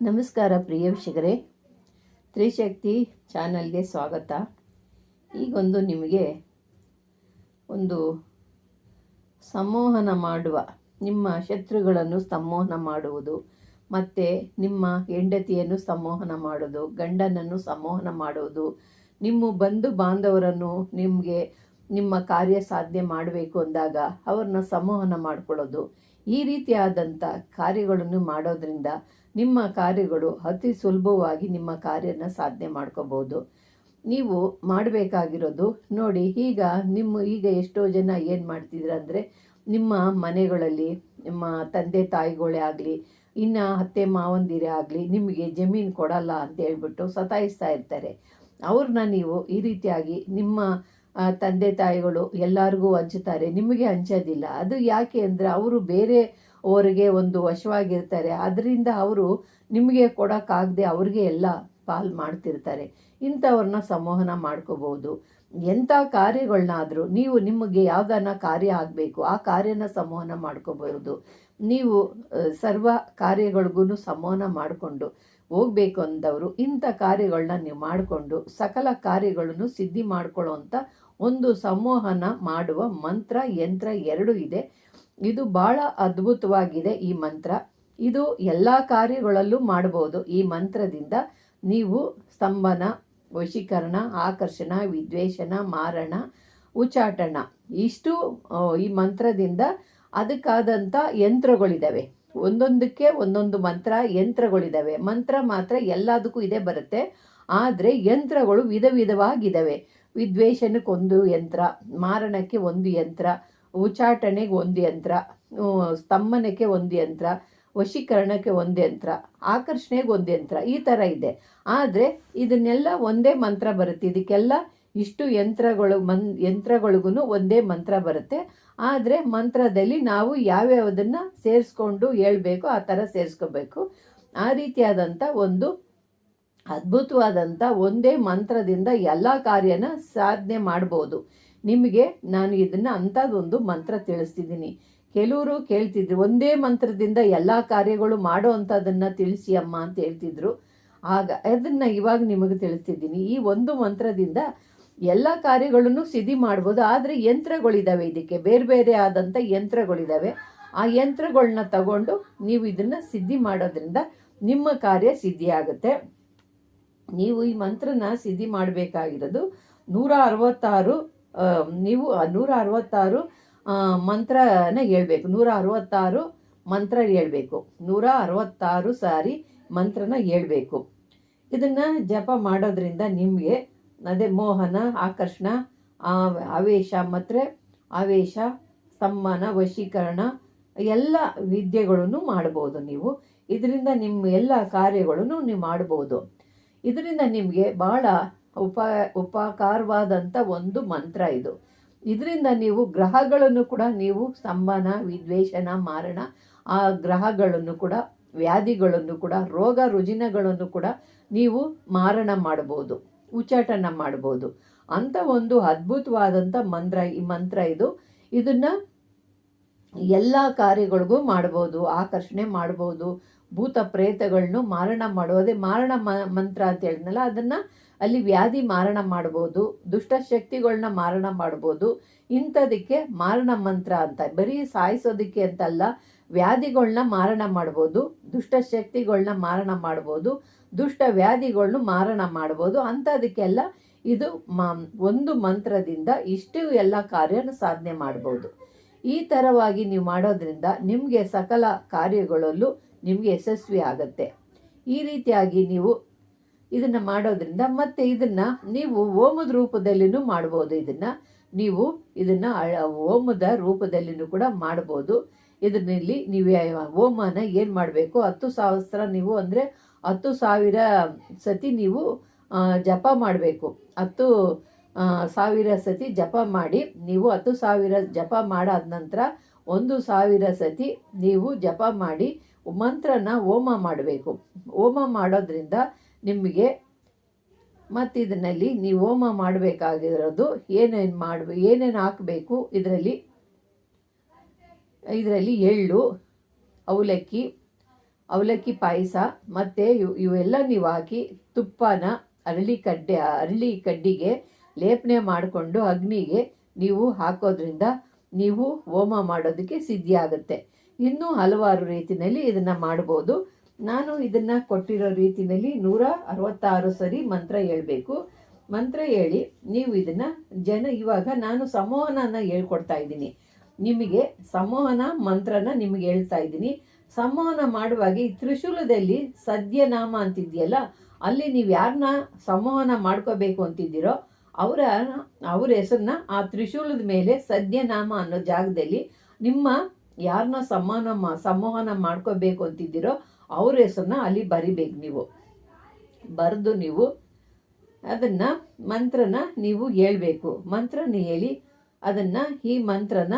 ನಮಸ್ಕಾರ ಪ್ರಿಯ ವೀಕ್ಷಕರೇ. ತ್ರಿಶಕ್ತಿ ಚಾನಲ್ಗೆ ಸ್ವಾಗತ. ಈಗೊಂದು ನಿಮಗೆ ಒಂದು ಸಂಮೋಹನ ಮಾಡುವ, ನಿಮ್ಮ ಶತ್ರುಗಳನ್ನು ಸಂಮೋಹನ ಮಾಡುವುದು, ಮತ್ತು ನಿಮ್ಮ ಹೆಂಡತಿಯನ್ನು ಸಂಮೋಹನ ಮಾಡೋದು ಗಂಡನನ್ನು ಸಂಮೋಹನ ಮಾಡುವುದು, ನಿಮ್ಮ ಬಂಧು ಬಾಂಧವರನ್ನು ನಿಮಗೆ ನಿಮ್ಮ ಕಾರ್ಯ ಸಾಧನೆ ಮಾಡಬೇಕು ಅಂದಾಗ ಅವ್ರನ್ನ ಸಂಮೋಹನ ಮಾಡಿಕೊಳ್ಳೋದು, ಈ ರೀತಿಯಾದಂಥ ಕಾರ್ಯಗಳನ್ನು ಮಾಡೋದ್ರಿಂದ ನಿಮ್ಮ ಕಾರ್ಯಗಳು ಅತಿ ಸುಲಭವಾಗಿ ನಿಮ್ಮ ಕಾರ್ಯನ ಸಾಧನೆ ಮಾಡ್ಕೋಬೋದು. ನೀವು ಮಾಡಬೇಕಾಗಿರೋದು ನೋಡಿ, ಈಗ ನಿಮ್ಮ, ಈಗ ಎಷ್ಟೋ ಜನ ಏನು ಮಾಡ್ತಿದ್ರ ಅಂದರೆ, ನಿಮ್ಮ ಮನೆಗಳಲ್ಲಿ, ನಿಮ್ಮ ತಂದೆ ತಾಯಿಗಳೇ ಆಗಲಿ, ಇನ್ನು ಅತ್ತೆ ಮಾವಂದಿರೇ ಆಗಲಿ, ನಿಮಗೆ ಜಮೀನು ಕೊಡಲ್ಲ ಅಂತ ಹೇಳ್ಬಿಟ್ಟು ಸತಾಯಿಸ್ತಾ ಇರ್ತಾರೆ. ಅವ್ರನ್ನ ನೀವು ಈ ರೀತಿಯಾಗಿ ನಿಮ್ಮ ತಂದೆ ತಾಯಿಗಳು ಎಲ್ಲರಿಗೂ ಹಂಚುತ್ತಾರೆ ನಿಮಗೆ ಹಂಚೋದಿಲ್ಲ. ಅದು ಯಾಕೆ ಅಂದರೆ, ಅವರು ಬೇರೆ ಅವರಿಗೆ ಒಂದು ವಶವಾಗಿರ್ತಾರೆ. ಅದರಿಂದ ಅವರು ನಿಮಗೆ ಕೊಡೋಕ್ಕಾಗದೆ ಅವ್ರಿಗೆ ಎಲ್ಲ ಪಾಲ್ ಮಾಡ್ತಿರ್ತಾರೆ. ಇಂಥವ್ರನ್ನ ಸಂವಹನ ಮಾಡ್ಕೋಬೋದು ಎಂಥ ಕಾರ್ಯಗಳನ್ನಾದರೂ ನೀವು ನಿಮಗೆ ಯಾವ್ದಾನ ಕಾರ್ಯ ಆಗಬೇಕು, ಆ ಕಾರ್ಯನ ಸಂವಹನ ಮಾಡ್ಕೋಬಹುದು. ನೀವು ಸರ್ವ ಕಾರ್ಯಗಳಿಗೂ ಸಂವಹನ ಮಾಡಿಕೊಂಡು ಹೋಗ್ಬೇಕು ಅಂದವರು, ಇಂಥ ಕಾರ್ಯಗಳನ್ನ ನೀವು ಮಾಡಿಕೊಂಡು ಸಕಲ ಕಾರ್ಯಗಳನ್ನು ಸಿದ್ಧಿ ಮಾಡ್ಕೊಳ್ಳೋವಂಥ ಒಂದು ಸಂವಹನ ಮಾಡುವ ಮಂತ್ರ, ಯಂತ್ರ ಎರಡು ಇದೆ. ಇದು ಭಾಳ ಅದ್ಭುತವಾಗಿದೆ ಈ ಮಂತ್ರ. ಇದು ಎಲ್ಲ ಕಾರ್ಯಗಳಲ್ಲೂ ಮಾಡಬಹುದು. ಈ ಮಂತ್ರದಿಂದ ನೀವು ಸ್ತಂಭನ, ವಶೀಕರಣ, ಆಕರ್ಷಣ ವಿದ್ವೇಷಣ ಮಾರಣ ಉಚ್ಚಾಟಣ ಇಷ್ಟು ಈ ಮಂತ್ರದಿಂದ ಅದಕ್ಕಾದಂಥ ಯಂತ್ರಗಳಿದ್ದಾವೆ ಒಂದೊಂದಕ್ಕೆ ಒಂದೊಂದು ಮಂತ್ರ ಯಂತ್ರಗಳಿದ್ದಾವೆ ಮಂತ್ರ ಮಾತ್ರ ಎಲ್ಲದಕ್ಕೂ ಇದೇ ಬರುತ್ತೆ. ಆದರೆ ಯಂತ್ರಗಳು ವಿಧ ವಿಧವಾಗಿದ್ದಾವೆ ವಿದ್ವೇಷಣಕ್ಕೆ ಒಂದು ಯಂತ್ರ, ಮಾರಣಕ್ಕೆ ಒಂದು ಯಂತ್ರ ಉಚ್ಚಾಟನೆಗೆ ಒಂದು ಯಂತ್ರ ಸ್ತಂಭನಕ್ಕೆ ಒಂದು ಯಂತ್ರ, ವಶೀಕರಣಕ್ಕೆ ಒಂದು ಯಂತ್ರ, ಆಕರ್ಷಣೆಗೆ ಒಂದು ಯಂತ್ರ, ಈ ಥರ ಇದೆ. ಆದರೆ ಇದನ್ನೆಲ್ಲ ಒಂದೇ ಮಂತ್ರ ಬರುತ್ತೆ. ಇದಕ್ಕೆಲ್ಲ ಇಷ್ಟು ಯಂತ್ರಗಳು, ಮನ್ ಯಂತ್ರಗಳಿಗೂ ಒಂದೇ ಮಂತ್ರ ಬರುತ್ತೆ. ಆದರೆ ಮಂತ್ರದಲ್ಲಿ ನಾವು ಯಾವ್ಯಾವುದನ್ನು ಸೇರಿಸ್ಕೊಂಡು ಹೇಳ್ಬೇಕು ಆ ಥರ ಸೇರಿಸ್ಕೋಬೇಕು. ಆ ರೀತಿಯಾದಂಥ ಒಂದು ಅದ್ಭುತವಾದಂಥ ಒಂದೇ ಮಂತ್ರದಿಂದ ಎಲ್ಲ ಕಾರ್ಯನ ಸಾಧನೆ ಮಾಡ್ಬೋದು. ನಿಮಗೆ ನಾನು ಇದನ್ನು ಅಂಥದ್ದೊಂದು ಮಂತ್ರ ತಿಳಿಸ್ತಿದ್ದೀನಿ. ಕೆಲವರು ಕೇಳ್ತಿದ್ರು, ಒಂದೇ ಮಂತ್ರದಿಂದ ಎಲ್ಲ ಕಾರ್ಯಗಳು ಮಾಡೋ ಅಂಥದ್ದನ್ನು ತಿಳಿಸಿ ಅಮ್ಮ ಅಂತ ಹೇಳ್ತಿದ್ರು. ಆಗ ಅದನ್ನು ಇವಾಗ ನಿಮಗೆ ತಿಳಿಸ್ತಿದ್ದೀನಿ. ಈ ಒಂದು ಮಂತ್ರದಿಂದ ಎಲ್ಲ ಕಾರ್ಯಗಳನ್ನು ಸಿದ್ಧಿ ಮಾಡ್ಬೋದು. ಆದರೆ ಯಂತ್ರಗಳಿದ್ದಾವೆ ಇದಕ್ಕೆ. ಬೇರೆ ಬೇರೆ ಆದಂಥ ಯಂತ್ರಗಳಿದ್ದಾವೆ ಆ ಯಂತ್ರಗಳನ್ನ ತಗೊಂಡು ನೀವು ಇದನ್ನು ಸಿದ್ಧಿ ಮಾಡೋದ್ರಿಂದ ನಿಮ್ಮ ಕಾರ್ಯ ಸಿದ್ಧಿ ಆಗುತ್ತೆ ನೀವು ಈ ಮಂತ್ರನ ಸಿದ್ಧಿ ಮಾಡಬೇಕಾಗಿರೋದು ನೂರ ಅರವತ್ತಾರು ನೀವು ನೂರ ಅರವತ್ತಾರು ಮಂತ್ರನ ಹೇಳ್ಬೇಕು. ನೂರ ಅರವತ್ತಾರು ಮಂತ್ರ ಹೇಳ್ಬೇಕು. ನೂರ ಅರವತ್ತಾರು ಸಾರಿ ಮಂತ್ರನ ಹೇಳ್ಬೇಕು. ಇದನ್ನು ಜಪ ಮಾಡೋದ್ರಿಂದ ನಿಮಗೆ ಅದೇ ಮೋಹನ, ಆಕರ್ಷಣ ಆವೇಶ, ಮತ್ತು ಆವೇಶ, ಸಮ್ಮಾನ, ವಶೀಕರಣ ಎಲ್ಲ ವಿದ್ಯೆಗಳನ್ನು ಮಾಡ್ಬೋದು ನೀವು. ಇದರಿಂದ ನಿಮ್ಮ ಎಲ್ಲ ಕಾರ್ಯಗಳನ್ನು ನೀವು ಮಾಡ್ಬೋದು. ಇದರಿಂದ ನಿಮಗೆ ಭಾಳ ಉಪ ಉಪಕಾರವಾದಂಥ ಒಂದು ಮಂತ್ರ ಇದು. ಇದರಿಂದ ನೀವು ಗ್ರಹಗಳನ್ನು ಕೂಡ ನೀವು ಸಂಬನ ವಿದ್ವೇಷನ, ಮಾರಣ, ಆ ಗ್ರಹಗಳನ್ನು ಕೂಡ, ವ್ಯಾಧಿಗಳನ್ನು ಕೂಡ, ರೋಗ ರುಜಿನಗಳನ್ನು ಕೂಡ ನೀವು ಮಾರಣ ಮಾಡ್ಬೋದು ಉಚ್ಚಾಟನ ಮಾಡ್ಬೋದು ಅಂಥ ಒಂದು ಅದ್ಭುತವಾದಂಥ ಮಂತ್ರ, ಈ ಮಂತ್ರ ಇದು. ಇದನ್ನು ಎಲ್ಲ ಕಾರ್ಯಗಳಿಗೂ ಮಾಡ್ಬೋದು ಆಕರ್ಷಣೆ ಮಾಡ್ಬೋದು ಭೂತ ಪ್ರೇತಗಳನ್ನು ಮಾರಣ ಮಾಡೋದೇ ಮಾರಣ ಮ- ಮಂತ್ರ ಅಂತ ಹೇಳಿದ್ನಲ್ಲ, ಅದನ್ನು ಅಲ್ಲಿ ವ್ಯಾಧಿ ಮಾರಣ ಮಾಡ್ಬೋದು ದುಷ್ಟಶಕ್ತಿಗಳನ್ನ ಮಾರಣ ಮಾಡ್ಬೋದು, ಇಂಥದಕ್ಕೆ ಮಾರಣ ಮಂತ್ರ ಅಂತ, ಬರೀ ಸಾಯಿಸೋದಕ್ಕೆ ಅಂತಲ್ಲ ವ್ಯಾಧಿಗಳನ್ನ ಮಾರಣ ಮಾಡ್ಬೋದು ದುಷ್ಟಶಕ್ತಿಗಳನ್ನ ಮಾರಣ ಮಾಡ್ಬೋದು, ದುಷ್ಟ ವ್ಯಾಧಿಗಳನ್ನು ಮಾರಣ ಮಾಡ್ಬೋದು, ಅಂಥದಕ್ಕೆಲ್ಲ ಇದು ಮ, ಒಂದು ಮಂತ್ರದಿಂದ ಇಷ್ಟು ಎಲ್ಲ ಕಾರ್ಯನ ಸಾಧನೆ ಮಾಡ್ಬೋದು. ಈ ಥರವಾಗಿ ನೀವು ಮಾಡೋದ್ರಿಂದ ನಿಮಗೆ ಸಕಲ ಕಾರ್ಯಗಳಲ್ಲೂ ನಿಮಗೆ ಯಶಸ್ವಿ ಆಗುತ್ತೆ. ಈ ರೀತಿಯಾಗಿ ನೀವು ಇದನ್ನು ಮಾಡೋದ್ರಿಂದ ಮತ್ತೆ ಇದನ್ನು ನೀವು ಓಮದ ರೂಪದಲ್ಲಿನೂ ಮಾಡ್ಬೋದು. ಇದನ್ನು ನೀವು ಇದನ್ನು ಓಮದ ರೂಪದಲ್ಲಿನೂ ಕೂಡ ಮಾಡ್ಬೋದು. ಇದರಲ್ಲಿ ನೀವು ಓಮನ ಏನು ಮಾಡಬೇಕು? ಹತ್ತು ಸಹಸ್ರ ನೀವು ಅಂದರೆ ಹತ್ತು ಸಾವಿರ ಸತಿ ನೀವು ಜಪ ಮಾಡಬೇಕು. ಹತ್ತು ಸಾವಿರ ಸತಿ ಜಪ ಮಾಡಿ ನೀವು ಹತ್ತು ಸಾವಿರ ಜಪ ಮಾಡಾದ ನಂತರ ಒಂದು ಸಾವಿರ ಸತಿ ನೀವು ಜಪ ಮಾಡಿ ಮಂತ್ರನ ಹೋಮ ಮಾಡಬೇಕು. ಹೋಮ ಮಾಡೋದ್ರಿಂದ ನಿಮಗೆ ಮತ್ತು ಇದರಲ್ಲಿ ನೀವು ಹೋಮ ಮಾಡಬೇಕಾಗಿರೋದು ಏನೇನು ಮಾಡಬೇಕು ಏನೇನು ಹಾಕಬೇಕು? ಇದರಲ್ಲಿ ಇದರಲ್ಲಿ ಎಳ್ಳು, ಅವಲಕ್ಕಿ ಅವಲಕ್ಕಿ ಪಾಯಸ ಮತ್ತು ಇವು, ಇವೆಲ್ಲ ನೀವು ಹಾಕಿ ತುಪ್ಪನ ಅರಳಿ ಕಡ್ಡೆ, ಅರಳಿ ಕಡ್ಡಿಗೆ ಲೇಪನೆ ಮಾಡಿಕೊಂಡು ಅಗ್ನಿಗೆ ನೀವು ಹಾಕೋದ್ರಿಂದ ನೀವು ಹೋಮ ಮಾಡೋದಕ್ಕೆ ಸಿದ್ಧಿ ಆಗುತ್ತೆ ಇನ್ನೂ ಹಲವಾರು ರೀತಿಯಲ್ಲಿ ಇದನ್ನು ಮಾಡ್ಬೋದು. ನಾನು ಇದನ್ನು ಕೊಟ್ಟಿರೋ ರೀತಿಯಲ್ಲಿ ನೂರ ಅರವತ್ತಾರು ಸರಿ ಮಂತ್ರ ಹೇಳಬೇಕು. ಮಂತ್ರ ಹೇಳಿ, ನೀವು ಇದನ್ನು ಜನ ಇವಾಗ ನಾನು ಸಂವಹನನ ಹೇಳ್ಕೊಡ್ತಾ ಇದ್ದೀನಿ. ನಿಮಗೆ ಸಂವಹನ ಮಂತ್ರನ ನಿಮಗೆ ಹೇಳ್ತಾ ಇದ್ದೀನಿ. ಸಂವಹನ ಮಾಡುವಾಗ ಈ ತ್ರಿಶೂಲದಲ್ಲಿ ಸದ್ಯನಾಮ ಅಂತಿದೆಯಲ್ಲ, ಅಲ್ಲಿ ನೀವು ಯಾರನ್ನ ಸಂವಹನ ಮಾಡ್ಕೋಬೇಕು ಅಂತಿದ್ದೀರೋ ಅವರ, ಅವ್ರ ಹೆಸರನ್ನ ಆ ತ್ರಿಶೂಲದ ಮೇಲೆ ಸದ್ಯನಾಮ ಅನ್ನೋ ಜಾಗದಲ್ಲಿ ನಿಮ್ಮ ಯಾರನ್ನ ಸಮಾನ ಮಾ ಸಂವಹನ ಮಾಡ್ಕೋಬೇಕು ಅಂತಿದ್ದೀರೋ ಅವ್ರ ಹೆಸರನ್ನ ಅಲ್ಲಿ ಬರಿಬೇಕು ನೀವು. ಬರೆದು ನೀವು ಅದನ್ನು ಮಂತ್ರನ ನೀವು ಹೇಳ್ಬೇಕು. ಮಂತ್ರನ ಹೇಳಿ ಅದನ್ನು ಈ ಮಂತ್ರನ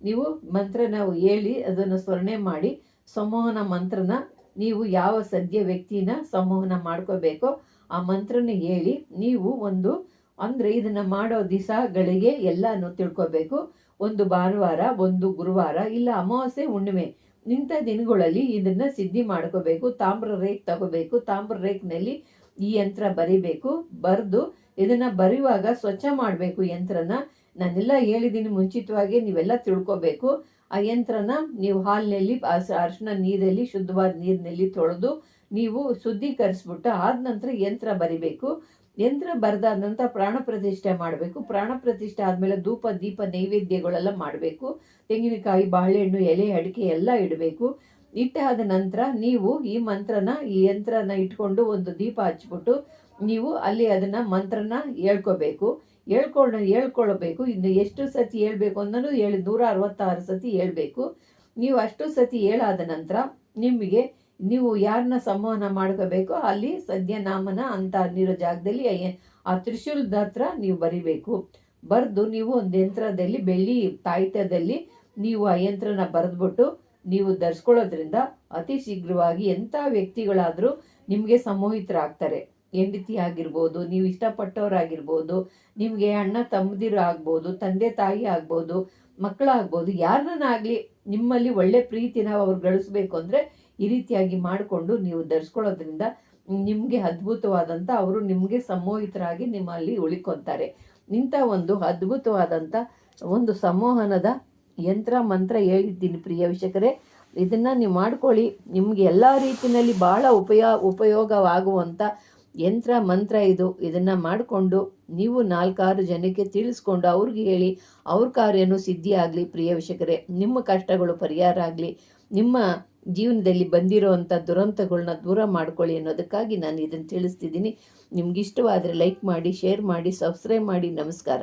ನೀವು ಮಂತ್ರನ ಹೇಳಿ ಅದನ್ನು ಸ್ಮರಣೆ ಮಾಡಿ ಸಂವಹನ ಮಂತ್ರನ ನೀವು ಯಾವ ಸದ್ಯ ವ್ಯಕ್ತಿನ ಸಂವಹನ ಮಾಡ್ಕೋಬೇಕೋ ಆ ಮಂತ್ರನ ಹೇಳಿ ನೀವು ಒಂದು ಅಂದರೆ ಇದನ್ನು ಮಾಡೋ ದಿವಸಗಳಿಗೆ ಎಲ್ಲನೂ ತಿಳ್ಕೊಬೇಕು. ಒಂದು ಭಾನುವಾರ, ಒಂದು ಗುರುವಾರ, ಇಲ್ಲ ಅಮಾವಾಸ್ಯೆ, ಹುಣ್ಣಿಮೆ. ಇಂಥ ದಿನಗಳಲ್ಲಿ ಇದನ್ನು ಸಿದ್ಧಿ ಮಾಡ್ಕೋಬೇಕು. ತಾಮ್ರ ರೇಕ್ ತಗೋಬೇಕು. ತಾಮ್ರ ರೇಕ್ನಲ್ಲಿ ಈ ಯಂತ್ರ ಬರಿಬೇಕು. ಬರೆದು ಇದನ್ನು ಬರೆಯುವಾಗ ಸ್ವಚ್ಛ ಮಾಡಬೇಕು ಯಂತ್ರನ. ನಾನೆಲ್ಲ ಹೇಳಿದ್ದೀನಿ ಮುಂಚಿತವಾಗಿ, ನೀವೆಲ್ಲ ತಿಳ್ಕೊಬೇಕು. ಆ ಯಂತ್ರನ ನೀವು ಹಾಲಿನಲ್ಲಿ ಅರಿಶಿನ ನೀರಲ್ಲಿ, ಶುದ್ಧವಾದ ನೀರಿನಲ್ಲಿ ತೊಳೆದು ನೀವು ಶುದ್ಧೀಕರಿಸ್ಬಿಟ್ಟು ಆದ ನಂತರ ಯಂತ್ರ ಬರಿಬೇಕು. ಯಂತ್ರ ಬರೆದಾದ ನಂತರ ಪ್ರಾಣ ಪ್ರತಿಷ್ಠೆ ಮಾಡಬೇಕು. ಪ್ರಾಣ ಪ್ರತಿಷ್ಠೆ ಆದಮೇಲೆ ಧೂಪ, ದೀಪ, ನೈವೇದ್ಯಗಳೆಲ್ಲ ಮಾಡಬೇಕು. ತೆಂಗಿನಕಾಯಿ, ಬಾಳೆಹಣ್ಣು, ಎಲೆ, ಅಡಿಕೆ ಎಲ್ಲ ಇಡಬೇಕು. ಇಟ್ಟಾದ ನಂತರ ನೀವು ಈ ಮಂತ್ರನ, ಈ ಯಂತ್ರನ ಇಟ್ಕೊಂಡು ಒಂದು ದೀಪ ಹಚ್ಬಿಟ್ಟು ನೀವು ಅಲ್ಲಿ ಅದನ್ನು ಮಂತ್ರನ ಹೇಳ್ಕೋಬೇಕು. ಹೇಳ್ಕೊಂಡು, ಹೇಳ್ಕೊಳ್ಬೇಕು. ಇನ್ನು ಎಷ್ಟು ಸತಿ ಹೇಳ್ಬೇಕು ಅನ್ನೋದು ಹೇಳಿ ನೂರ ಅರವತ್ತಾರು ಸತಿ ಹೇಳ್ಬೇಕು. ನೀವು ಅಷ್ಟು ಸತಿ ಹೇಳಾದ ನಂತರ ನಿಮಗೆ ನೀವು ಯಾರನ್ನ ಸಂವಹನ ಮಾಡ್ಕೋಬೇಕೋ ಅಲ್ಲಿ ಸದ್ಯನಾಮನ ಅಂತ ಅಲ್ಲಿರೋ ಜಾಗದಲ್ಲಿ ಆ ತ್ರಿಶೂಲದ ಹತ್ರ ನೀವು ಬರಿಬೇಕು. ಬರೆದು ನೀವು ಒಂದು ಯಂತ್ರದಲ್ಲಿ, ಬೆಳ್ಳಿ ತಾಯ್ತದಲ್ಲಿ ನೀವು ಆ ಯಂತ್ರನ ಬರೆದ್ಬಿಟ್ಟು ನೀವು ಧರಿಸ್ಕೊಳ್ಳೋದ್ರಿಂದ ಅತಿ ಶೀಘ್ರವಾಗಿ ಎಂಥ ವ್ಯಕ್ತಿಗಳಾದರೂ ನಿಮಗೆ ಸಮೋಹಿತರಾಗ್ತಾರೆ. ಹೆಂಡತಿ ಆಗಿರ್ಬೋದು, ನೀವು ಇಷ್ಟಪಟ್ಟವರಾಗಿರ್ಬೋದು, ನಿಮಗೆ ಅಣ್ಣ ತಮ್ಮದಿರು ಆಗ್ಬೋದು, ತಂದೆ ತಾಯಿ ಆಗ್ಬೋದು, ಮಕ್ಕಳಾಗ್ಬೋದು ಯಾರನ್ನಾಗಲಿ ನಿಮ್ಮಲ್ಲಿ ಒಳ್ಳೆ ಪ್ರೀತಿನ ಅವ್ರು ಗಳಿಸ್ಬೇಕು ಅಂದರೆ ಈ ರೀತಿಯಾಗಿ ಮಾಡಿಕೊಂಡು ನೀವು ಧರಿಸ್ಕೊಳ್ಳೋದ್ರಿಂದ ನಿಮಗೆ ಅದ್ಭುತವಾದಂಥ ಅವರು ನಿಮಗೆ ಸಮೋಹಿತರಾಗಿ ನಿಮ್ಮಲ್ಲಿ ಉಳಿಕೊತಾರೆ. ಇಂಥ ಒಂದು ಅದ್ಭುತವಾದಂಥ ಒಂದು ಸಂವಹನದ ಯಂತ್ರ, ಮಂತ್ರ ಹೇಳಿದ್ದೀನಿ ಪ್ರಿಯ ವೀಕ್ಷಕರೇ. ಇದನ್ನು ನೀವು ಮಾಡ್ಕೊಳ್ಳಿ. ನಿಮಗೆ ಎಲ್ಲ ರೀತಿಯಲ್ಲಿ ಭಾಳ ಉಪಯೋ ಉಪಯೋಗವಾಗುವಂಥ ಯಂತ್ರ, ಮಂತ್ರ ಇದು. ಇದನ್ನು ಮಾಡಿಕೊಂಡು ನೀವು ನಾಲ್ಕಾರು ಜನಕ್ಕೆ ತಿಳಿಸ್ಕೊಂಡು ಅವ್ರಿಗೆ ಹೇಳಿ ಅವ್ರ ಕಾರ್ಯನೂ ಸಿದ್ಧಿಯಾಗಲಿ ಪ್ರಿಯ ವೀಕ್ಷಕರೇ. ನಿಮ್ಮ ಕಷ್ಟಗಳು ಪರಿಹಾರ ಆಗಲಿ. ನಿಮ್ಮ ಜೀವನದಲ್ಲಿ ಬಂದಿರೋವಂಥ ದುರಂತಗಳನ್ನ ದೂರ ಮಾಡ್ಕೊಳ್ಳಿ ಅನ್ನೋದಕ್ಕಾಗಿ ನಾನು ಇದನ್ನು ತಿಳಿಸ್ತಿದ್ದೀನಿ. ನಿಮ್ಗೆ ಇಷ್ಟವಾದರೆ ಲೈಕ್ ಮಾಡಿ ಶೇರ್ ಮಾಡಿ ಸಬ್ಸ್ಕ್ರೈಬ್ ಮಾಡಿ. ನಮಸ್ಕಾರ.